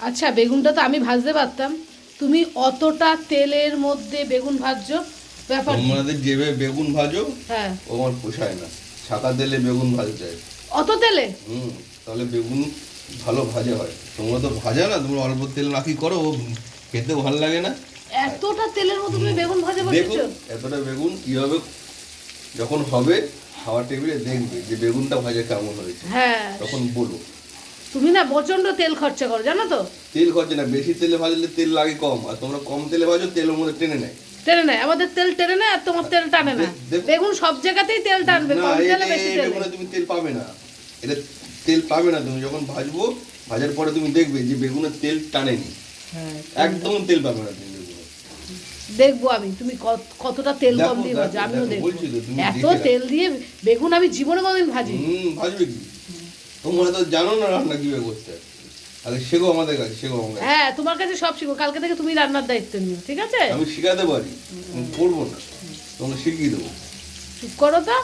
আচ্ছা বেগুনটা তো আমি ভাজতে পারতাম। তুমি অতটা তেলের মধ্যে বেগুন ভাজছো? ব্যাপার কি? তোমাদের যেভাবে বেগুন ভাজো হ্যাঁ। আমার পোষায় না। সাদা তেলে বেগুন ভাজতে হয় অত তেলে? হুম তাহলে বেগুন ভালো ভাজা হয়। তোমরা তো ভাজা না তোমরা অল্প তেল মাখি করো? খেতে ভালো লাগে না। এতটা তেলের মধ্যে তুমি বেগুন ভাজা বসেছো? এতটা বেগুন কীভাবে যখন হবে খাওয়ার টেবিলে দেখবে যে বেগুনটা ভাজা কেমন হয়েছে। হ্যাঁ। তখন বলো তুমি না প্রচণ্ড তেল খরচা করো জানো তো? তেল খরচে না বেশি তেলে ভাজলে তেল লাগে কম আর তোমরা কম তেলে ভাজো তেলের মধ্যে টেনে নেয়। টেনে নেয় আমাদের তেল টেনে নেয় আর তোমার তেল টানে না। বেগুন সব জায়গাতেই তেল টানবে কম তেলে বেশি তেলে। তুমি তেল পাবে না। এটা তেল পাবে না তুমি যখন ভাজবো ভাজার পরে তুমি দেখবে যে বেগুনের তেল টানেনি। হ্যাঁ। একদম তেল পাবে না তুমি দেখব আমি তুমি কত- কতটা তেল কম দিয়ে ভাজো আমিও দেখব। এত তেল দিয়ে বেগুন আমি জীবনে কোনোদিন ভাজি ভাজবে কি? তোমরা তো জানো না রান্না কীভাবে করতে আরে শেখো আমাদের কাছে শেখো আমাদের হ্যাঁ তোমার কাছে সব শিখো। কালকে থেকে তুমি রান্নার দায়িত্ব নিও ঠিক আছে? আমি শিখাতে পারি করব না। তোমাকে শিখিয়ে দেবো। চুপ করো তো।